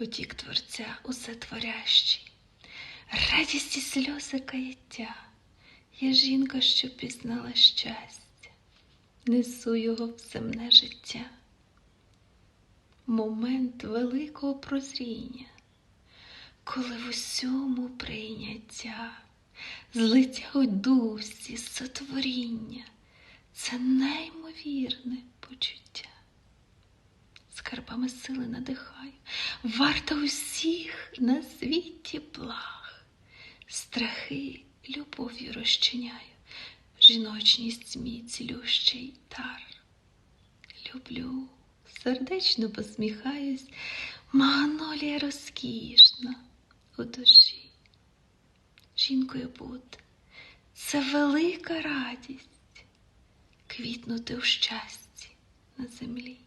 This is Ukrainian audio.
потік Творця усе творящий, радість і сльози каяття. Я жінка, що пізнала щастя, несу його в земне життя. Момент великого прозріння, коли в усьому прийняття, у дусі, сотворіння, це неймовірне почуття. Скарбами сили надихаю, варта усіх на світі благ, страхи любов'ю розчиняю, жіночність мій цілющий дар. Люблю, сердечно посміхаюсь, магнолія розкішна у душі. Жінкою бути це велика радість квітнути у щасті на землі.